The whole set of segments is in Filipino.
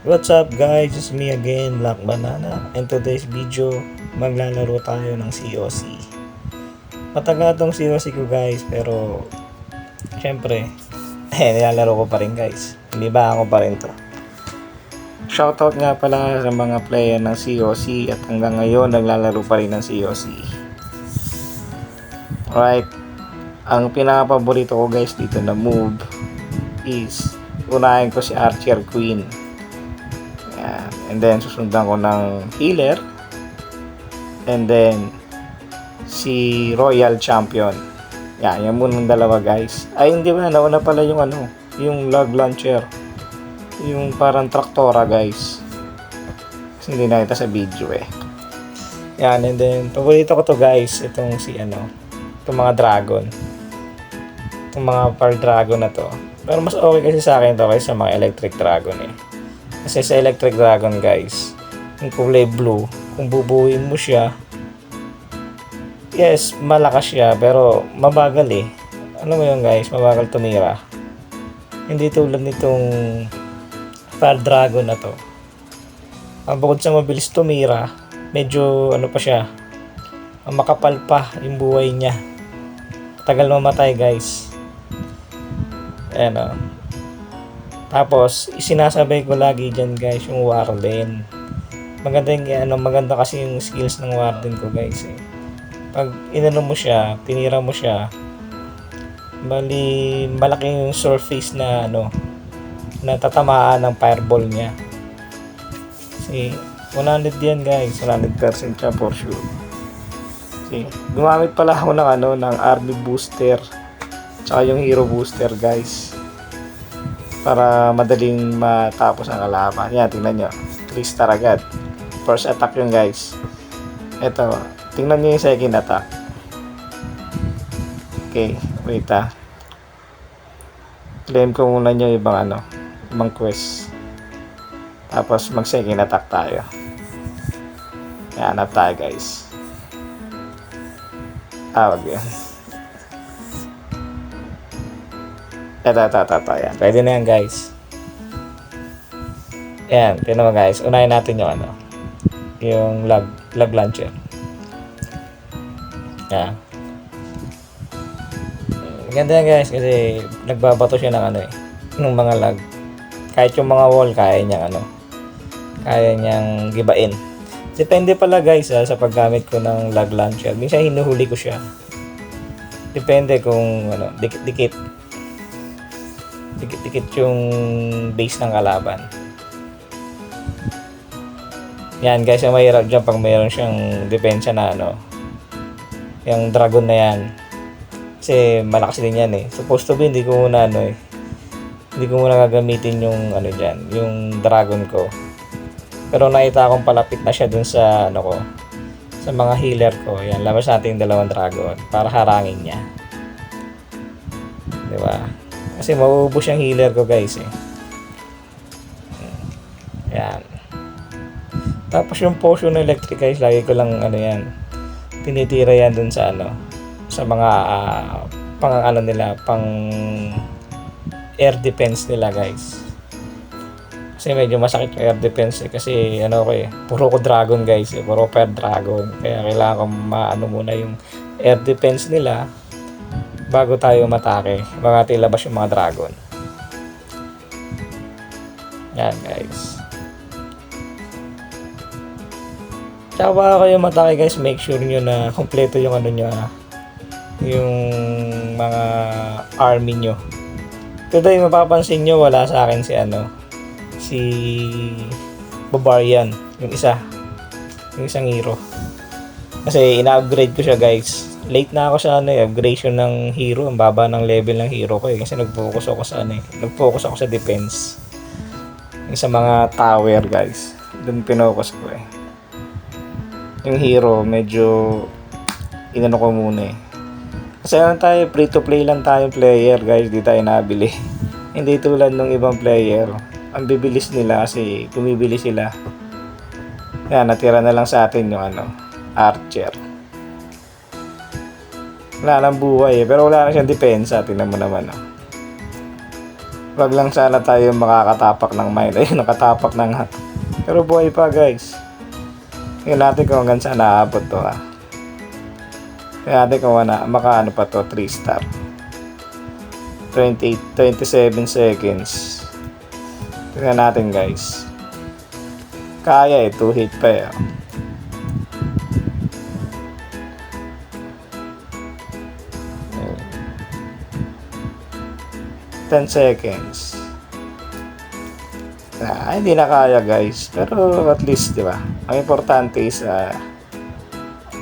What's up guys? It's me again, Black Banana. And today's video, maglalaro tayo ng COC. Matagal tong COC ko guys, pero syempre, eh, nilalaro ko pa rin guys. Hindi ba ako pa rin to? Shoutout nga pala sa mga player ng COC at hanggang ngayon naglalaro pa rin ng COC. Alright, ang pinaka-paborito ko guys dito na move is unahin ko si Archer Queen. And then susundan ko ng healer. And then si Royal Champion. Yan, yan muna ng dalawa guys. Ay hindi ba, nauna pala yung ano, yung log launcher. Yung parang traktora guys. Kasi hindi nakita sa video eh. Yan, and then paborito ko to guys, itong si ano, itong mga dragon. Itong mga par dragon na to. Pero mas okay kasi sa akin to kaysa sa mga electric dragon eh. Kasi sa electric dragon guys, yung kulay blue, kung bubuhin mo siya, yes, malakas siya, pero mabagal eh. Ano mo yun guys, mabagal tumira. Hindi tulad nitong Fire Dragon na to. Ang bukod sa mabilis tumira, medyo ano pa siya, ang makapal pa yung buhay niya. Tagal mamatay guys. Ayan o. Tapos, isinasabay ko lagi dyan guys yung Warden. Maganda yung, ano, maganda kasi yung skills ng Warden ko guys eh. Pag inano mo siya, tinira mo siya, bali malaki yung surface na ano, na tatamaan ng fireball niya. Kasi 100 yan guys, 100% siya for sure. Kasi gumamit pala ako ng ano, ng army booster. Tsaka yung hero booster guys. Para madaling matapos ang kalaban. Yan, tingnan nyo. 3 star agad. First attack yun guys. Ito, tingnan nyo yung second attack. Okay, wait ah. Claim ko muna nyo ibang ano, ibang quest. Tapos mag second attack tayo. Hanap tayo guys. Tawag yun. Ito, ito, ito, ito. Yan. Pwede na yan guys. Yan, tingnan mo guys. Unahin natin yung ano. Yung lag, lag launcher. Yan. Ganda yan guys kasi nagbabato siya ng ano eh. Ng mga lag. Kahit yung mga wall kaya niyang ano. Kaya niyang gibain. Depende pala guys ah, sa paggamit ko ng lag launcher. Minsan hinuhuli ko siya. Depende kung ano, dikit-dikit. Dikit-dikit yung base ng kalaban. Yan guys, ang mahirap dyan pag mayroon siyang depensa na ano. Yung dragon na yan. Kasi malakas din yan eh. Supposed to be, hindi ko muna ano eh. Hindi ko muna gagamitin yung ano dyan, yung dragon ko. Pero nakita akong palapit na siya dun sa ano ko. Sa mga healer ko. Yan, labas natin yung dalawang dragon para harangin niya. Di ba? Kasi mauubos yung healer ko guys eh. Yan. Tapos yung potion electric guys, lagi ko lang ano yan. Tinitira yan dun sa ano. Sa mga ah, pang ano nila, pang air defense nila guys. Kasi medyo masakit yung air defense eh. Kasi ano ko eh, puro ko dragon guys eh. Puro per dragon. Kaya kailangan ko maano muna yung air defense nila bago tayo matake. Bago tayo labas yung mga dragon. Yan guys. Tsaka bago kayo matake guys, make sure nyo na kompleto yung ano nyo ah, yung mga army nyo. Today mapapansin nyo wala sa akin si ano, si Barbarian, yung isa. Yung isang hero. Kasi ina-upgrade ko siya guys. Late na ako sa ano eh, upgradation ng hero. Ang baba ng level ng hero ko eh. Kasi nag-focus ako sa ano eh. Nag-focus ako sa defense. Yung sa mga tower guys. Doon pinocus ko eh. Yung hero medyo inano ko muna eh. Kasi lang tayo, free to play lang tayo player guys. Di tayo nabili. Hindi tulad ng ibang player. Ang bibilis nila kasi tumibili sila. Yan, natira na lang sa atin yung ano, Archer. Wala nang buhay eh. Pero wala na siyang depensa. Tingnan mo naman oh. Wag lang sana tayo makakatapak ng mine. Ayun, nakatapak na nga. Pero buhay pa guys. Tingnan natin kung hanggang saan naabot to ha. Tingnan natin kung na, makaano pa to, 3 star. 28, 27 seconds. Tingnan natin guys. Kaya eh, 2 hit pa eh. Oh. Ten seconds. Ah, hindi na kaya guys. Pero at least, di ba? Ang importante is ah,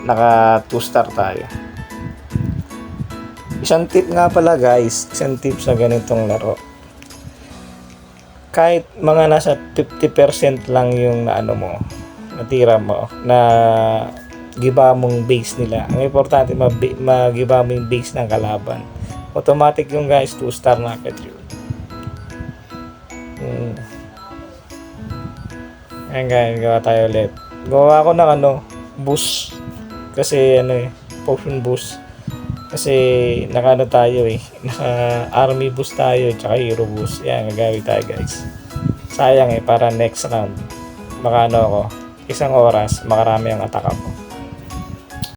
naka 2 star tayo. Isang tip nga pala guys, isang tip sa ganitong laro. Kahit mga nasa 50% lang yung na ano mo, natira mo, na giba mong base nila. Ang importante mag- magiba mo yung base ng kalaban. Automatic yung guys, 2 star na agad yun. Hmm. Ayan guys, gawa tayo ulit. Gawa ko ng ano, boost. Kasi ano eh, potion boost. Kasi naka ano tayo eh, naka army boost tayo, tsaka hero boost. Yan, gagawin tayo guys. Sayang eh, para next round, maka ako, isang oras, makarami ang attack ako.